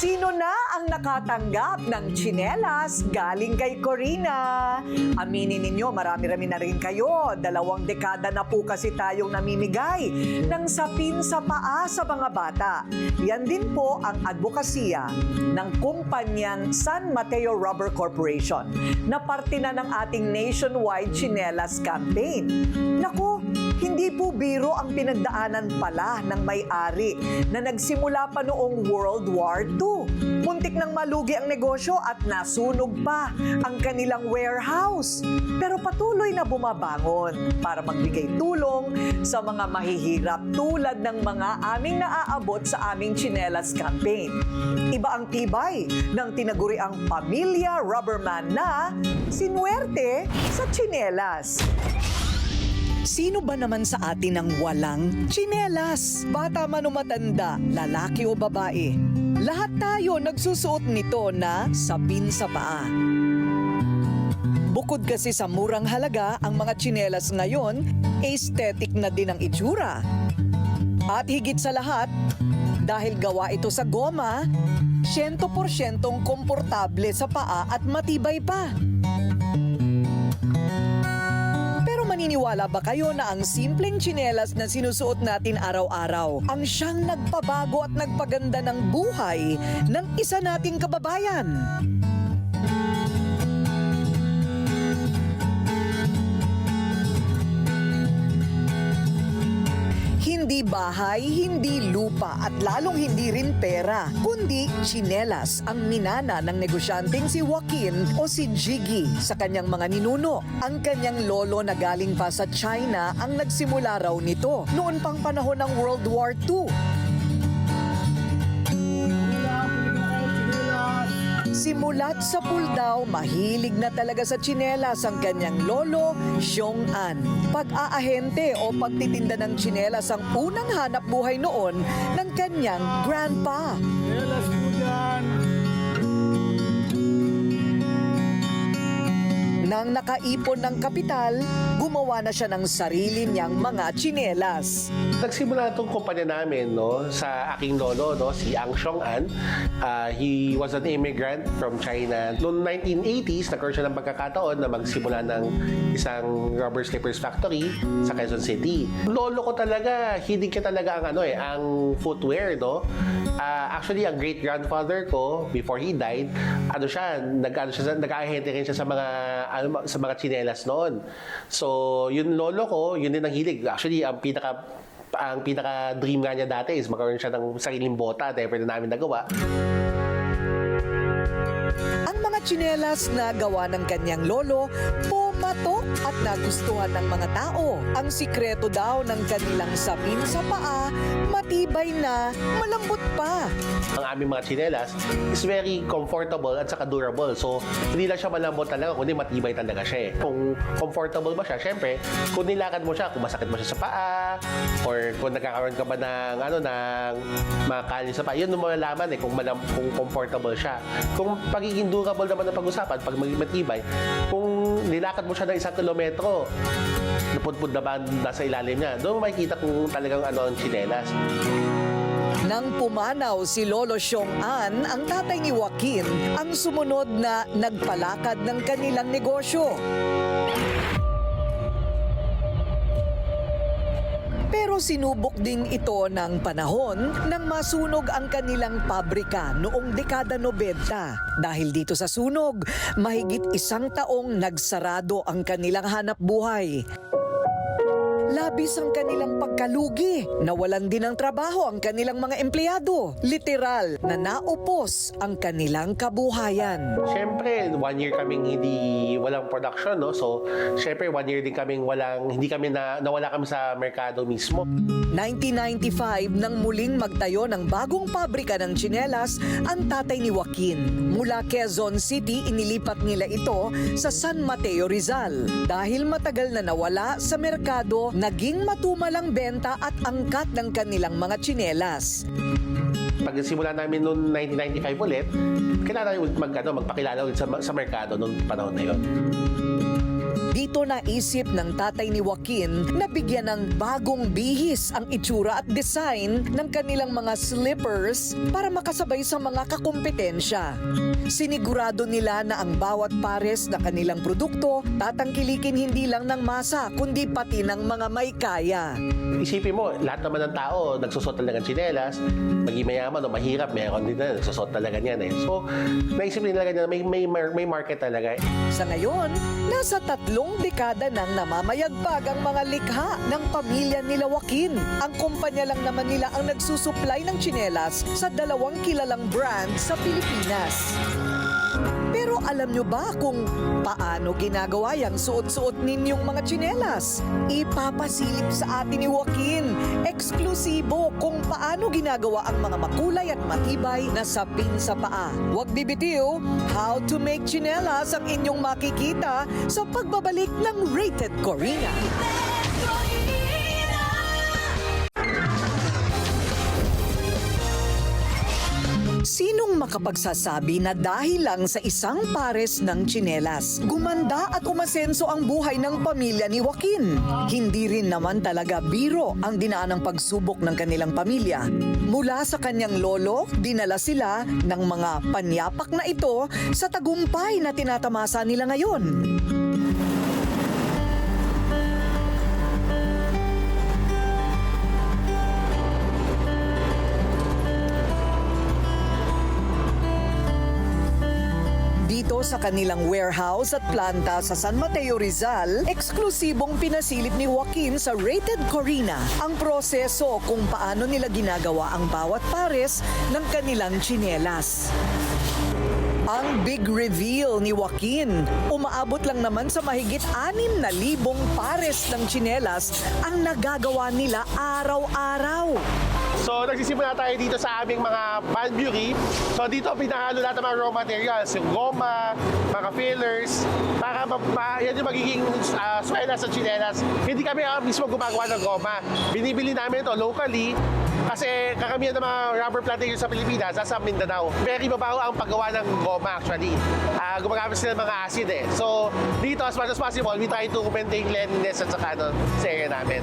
Sino na ang nakatanggap ng tsinelas galing kay Corina? Aminin ninyo, marami-rami na rin kayo. Dalawang dekada na po kasi tayong namimigay ng sapin sa paa sa mga bata. Yan din po ang advokasya ng kumpanyang San Mateo Rubber Corporation na parte na ng ating nationwide tsinelas campaign. Naku, hindi po biro ang pinagdaanan pala ng may-ari na nagsimula pa noong World War II. Muntik nang malugi ang negosyo at nasunog pa ang kanilang warehouse. Pero patuloy na bumabangon para magbigay tulong sa mga mahihirap tulad ng mga aming naaabot sa aming Chinelas campaign. Iba ang tibay ng tinaguriang pamilya Rubberman na sinuwerte sa Chinelas. Sino ba naman sa atin ang walang tsinelas? Bata man o matanda, lalaki o babae. Lahat tayo nagsusuot nito na sapin sa paa. Bukod kasi sa murang halaga, ang mga tsinelas ngayon, aesthetic na din ang itsura. At higit sa lahat, dahil gawa ito sa goma, 100% komportable sa paa at matibay pa. Pero maniniwala ba kayo na ang simpleng tsinelas na sinusuot natin araw-araw ang siyang nagpabago at nagpaganda ng buhay ng isa nating kababayan? Bahay, hindi lupa at lalong hindi rin pera, kundi tsinelas ang minana ng negosyanteng si Joaquin o si Jiggy sa kanyang mga ninuno. Ang kanyang lolo na galing pa sa China ang nagsimula raw nito noon pang panahon ng World War II. Simulat sa Puldao, mahilig na talaga sa tsinelas ang kanyang lolo, Xiong An. Pag-aahente o pagtitinda ng tsinelas ang unang hanap buhay noon ng kanyang grandpa. Po. Nang nakaipon ng kapital, gumawa na siya ng sarili niyang mga tsinelas. Nagsimula itong kumpanya namin no, sa aking lolo, no, si Ang Xiong An. Ah, he was an immigrant from China. Noong 1980s, nagkaroon siya ng pagkakataon na magsimula ng isang rubber slippers factory sa Quezon City. Lolo ko talaga, hilig ka talaga ang ano eh, ang footwear, no? Ah, actually, ang great grandfather ko before he died, ano siya, nag ano siya, nag-ahente rin siya sa mga ano, sa mga tsinelas noon. So, yun lolo ko, yun din ang hilig. Actually, ang pinaka ang pinaka dream nga niya dati is magkaroon siya ng sariling bota dahil pwede namin nagawa. Tsinelas na gawa ng kanyang lolo, pumatok at nagustuhan ng mga tao. Ang sikreto daw ng kanilang sapin sa paa, matibay na, malambot pa. Ang aming mga tsinelas is very comfortable at saka durable. So, hindi lang siya malambot talaga, kundi matibay talaga siya eh. Kung comfortable ba siya, syempre, kung nilakad mo siya, kung masakit mo siya sa paa, or kung nagkakaroon ka ba ng, ano, ng mga kalin sa paa, yun mo malalaman eh, kung, malam, kung comfortable siya. Kung pagiging durable naman ang pag-usapan, pag maging matibay, kung nilakad mo siya ng isang kilometro, napudpud na ba nasa ilalim niya, doon makikita kung talagang ano ang tsinelas. Nang pumanaw si Lolo Xiong An, ang tatay ni Joaquin, ang sumunod na nagpalakad ng kanilang negosyo. Pero sinubok din ito ng panahon nang masunog ang kanilang pabrika noong dekada 90. Dahil dito sa sunog, mahigit isang taong nagsarado ang kanilang hanap buhay. Labis ang kanilang pagkalugi. Nawalan din ng trabaho ang kanilang mga empleyado. Literal na naupos ang kanilang kabuhayan. Siyempre, one year kaming hindi walang production, no? So, siyempre, one year din kaming walang, hindi kami na, nawala kami sa merkado mismo. 1995 nang muling magtayo ng bagong pabrika ng tsinelas ang tatay ni Joaquin. Mula Quezon City, inilipat nila ito sa San Mateo Rizal. Dahil matagal na nawala sa merkado, naging matumalang benta at angkat ng kanilang mga tsinelas. Pag simula namin noong 1995 ulit, kailangan namin mag, ano, magpakilala ulit sa, sa merkado noong panahon na yun. Dito naisip ng tatay ni Joaquin na bigyan ng bagong bihis ang itsura at design ng kanilang mga slippers para makasabay sa mga kakumpetensya. Sinigurado nila na ang bawat pares na kanilang produkto tatangkilikin hindi lang ng masa kundi pati ng mga may kaya. Isipin mo, lahat naman ng tao nagsusot talaga ng tsinelas, maging mayaman o mahirap, meron din na nagsusot talaga niyan eh. So, naisip nila na may, may, may market talaga. Sa ngayon, nasa tatlong dekada nang namamayagpag ang mga likha ng pamilya nila Joaquin. Ang kumpanya lang naman nila ang nagsusupply ng tsinelas sa dalawang kilalang brand sa Pilipinas. Alam nyo ba kung paano ginagawa yung suot-suot ninyong mga tsinelas? Ipapasilip sa atin ni Joaquin. Eksklusibo kung paano ginagawa ang mga makulay at matibay na sapin sa paa. Huwag bibitiw, how to make tsinelas ang inyong makikita sa pagbabalik ng Rated Corina. Sinong makapagsasabi na dahil lang sa isang pares ng tsinelas, gumanda at umasenso ang buhay ng pamilya ni Joaquin? Hindi rin naman talaga biro ang dinaanang pagsubok ng kanilang pamilya. Mula sa kanyang lolo, dinala sila ng mga panyapak na ito sa tagumpay na tinatamasa nila ngayon. Sa kanilang warehouse at planta sa San Mateo Rizal, eksklusibong pinasilip ni Joaquin sa Rated Corina ang proseso kung paano nila ginagawa ang bawat pares ng kanilang tsinelas. Ang big reveal ni Joaquin, umaabot lang naman sa mahigit 6,000 pares ng tsinelas ang nagagawa nila araw-araw. So, nagsisimula tayo dito sa aming mga Banbury. So, dito pinahalo natin mga raw materials, yung goma, mga fillers, para ma- ma- yan yung magiging uh, suela sa chinelas. Hindi kami ah, mismo gumagawa ng goma. Binibili namin ito locally kasi kakamihan ng mga rubber plantation sa Pilipinas, nasa Mindanao. Very mabaho ang paggawa ng goma actually. Ah, gumagamit sila ng mga acid eh. So, dito as much as possible, we try to maintain cleanliness at saka ano, sa area namin.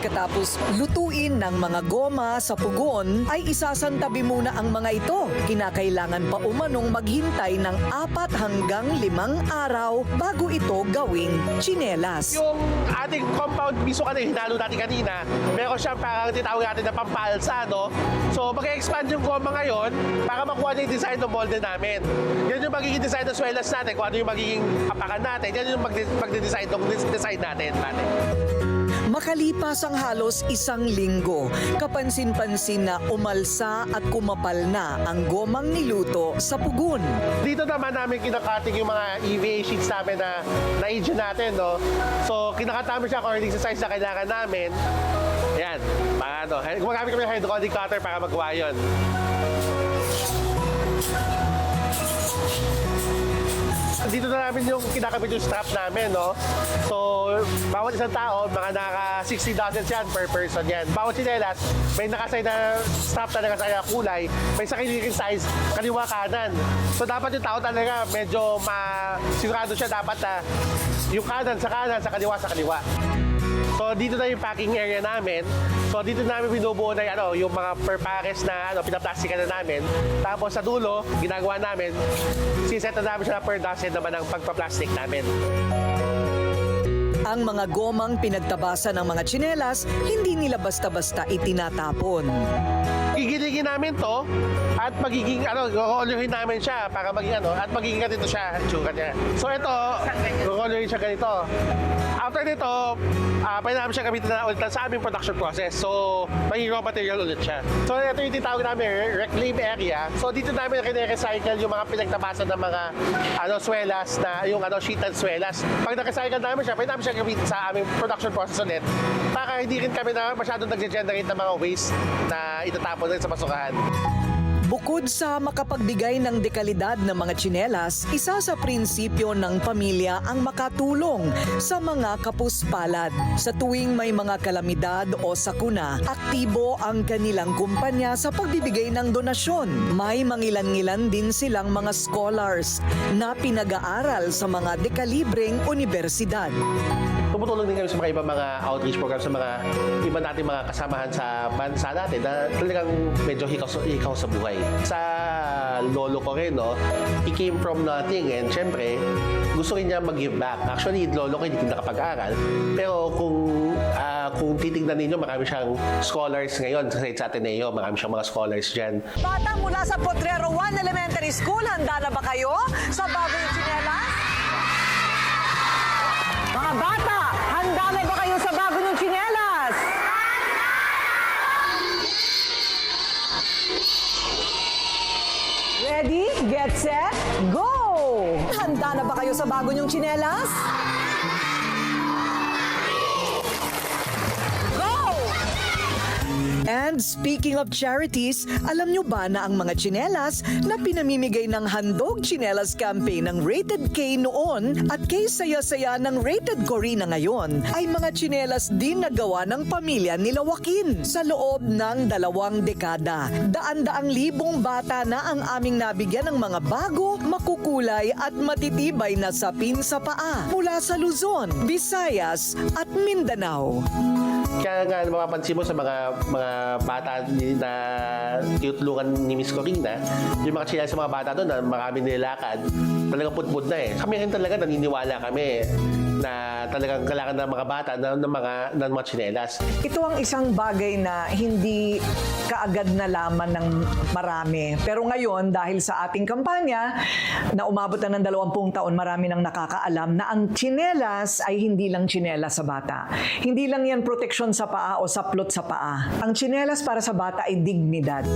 Pagkatapos lutuin ng mga goma sa pugon, ay isasantabi muna ang mga ito. Kinakailangan pa umanong maghintay ng apat hanggang limang araw bago ito gawing tsinelas. Yung ating compound miso kanina, hinalo natin kanina, meron siyang parang tinawag natin na pampalsa, no? So, mag-expand yung goma ngayon para makuha niya yung design ng molde namin. Yan yung magiging design ng swelas natin, kung ano yung magiging apakan natin, yan yung magde- magde-design ng design natin. natin. Makalipas ang halos isang linggo, kapansin-pansin na umalsa at kumapal na ang gomang niluto sa pugon. Dito naman namin kinakating yung mga EVA sheets namin na na-agent natin, no? So, kinakat namin siya according sa size na kailangan namin. Yan, para ano, gumagamit kami ng hydraulic cutter para magawa yun. Dito na namin yung kinakabit yung strap namin, no? So, bawat isang tao, mga naka 60 dozens yan per person yan. Bawat sinelas, may nakasay na strap talaga sa kanya kulay, may sa kanilang size, kaliwa kanan. So, dapat yung tao talaga medyo ma sigurado siya dapat na yung kanan sa kanan, sa kaliwa sa kaliwa. So dito na yung packing area namin. So dito namin binubuo na yung, ano, yung mga per pares na ano, pinaplastikan na namin. Tapos sa dulo, ginagawa namin, siset na namin siya per dozen naman ang pagpa-plastic namin. Ang mga gomang pinagtabasa ng mga tsinelas, hindi nila basta-basta itinatapon. Gigiligin namin to at magiging ano, gokolorin namin siya para maging ano, at magiging ganito siya, tsura niya. So ito, gokolorin siya ganito. After nito, uh, pwede namin siya gamitin na ulit sa aming production process. So, magiging raw material ulit siya. So, ito yung tinatawag namin reclaim area. So, dito namin kine-recycle yung mga pinagtabasan ng mga ano, swelas na yung ano, sheet and swelas. Pag na-recycle namin siya, pwede namin siya gamitin sa aming production process ulit. Para hindi rin kami na masyadong nag-generate ng mga waste na itatapon rin sa basukahan. Bukod sa makapagbigay ng dekalidad ng mga tsinelas, isa sa prinsipyo ng pamilya ang makatulong sa mga kapuspalad. Sa tuwing may mga kalamidad o sakuna, aktibo ang kanilang kumpanya sa pagbibigay ng donasyon. May mangilan-ngilan din silang mga scholars na pinag-aaral sa mga dekalibreng universidad. Tumutulong din kami sa mga ibang mga outreach program sa mga iba nating mga kasamahan sa bansa natin na talagang medyo hikaw, sa- hikaw sa buhay. Sa lolo ko rin, no, he came from nothing and syempre, gusto rin niya mag-give back. Actually, lolo ko hindi nakapag-aral. Pero kung ah, kung titignan ninyo, marami siyang scholars ngayon sa, sa Ateneo. Marami siyang mga scholars dyan. Bata mula sa Potrero 1 Elementary School, handa na ba kayo sa bagong tsinelas? Mga bata, Ready, get set, go! Handa na ba kayo sa bago niyong tsinelas? And speaking of charities, alam nyo ba na ang mga tsinelas na pinamimigay ng Handog Tsinelas Campaign ng Rated K noon at kay saya-saya ng Rated Corina ngayon ay mga tsinelas din na gawa ng pamilya nila Joaquin sa loob ng dalawang dekada. Daan-daang libong bata na ang aming nabigyan ng mga bago, makukulay at matitibay na sapin sa paa mula sa Luzon, Visayas at Mindanao. Kaya nga mapapansin mo sa mga mga bata na tinutulungan ni Miss Corina, yung mga chinelas sa mga bata doon na marami nilakad, talagang putput na eh. Kami rin talaga naniniwala kami na talagang kailangan ng mga bata ng, ng mga ng mga chinelas. Ito ang isang bagay na hindi kaagad nalaman ng marami. Pero ngayon, dahil sa ating kampanya, na umabot na ng 20 taon, marami nang nakakaalam na ang tsinelas ay hindi lang tsinelas sa bata. Hindi lang yan proteksyon sa paa o saplot sa paa. Ang tsinelas para sa bata ay dignidad.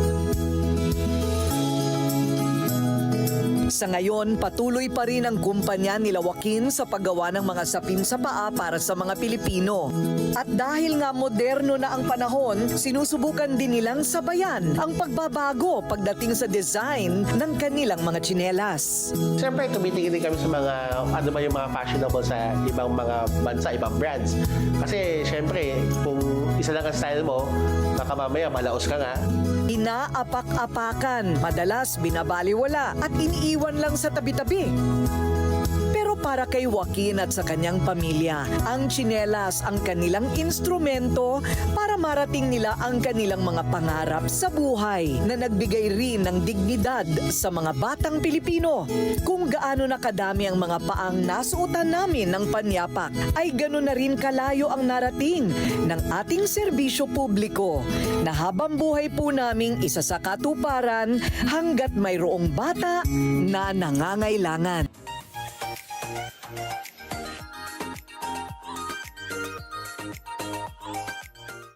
Sa ngayon, patuloy pa rin ang kumpanya nila Joaquin sa paggawa ng mga sapin sa paa para sa mga Pilipino. At dahil nga moderno na ang panahon, sinusubukan din nilang sabayan ang pagbabago pagdating sa design ng kanilang mga tsinelas. Siyempre, tumitingin din kami sa mga, ano ba yung mga fashionable sa ibang mga bansa, ibang brands. Kasi, siyempre, kung isa lang ang style mo, baka mamaya malaos ka nga. Inaapak-apakan, madalas binabaliwala at iniiwan lang sa tabi-tabi. Para kay Joaquin at sa kanyang pamilya, ang tsinelas ang kanilang instrumento para marating nila ang kanilang mga pangarap sa buhay na nagbigay rin ng dignidad sa mga batang Pilipino. Kung gaano na kadami ang mga paang nasuotan namin ng panyapak, ay gano'n na rin kalayo ang narating ng ating serbisyo publiko na habang buhay po naming isa sa katuparan hanggat mayroong bata na nangangailangan.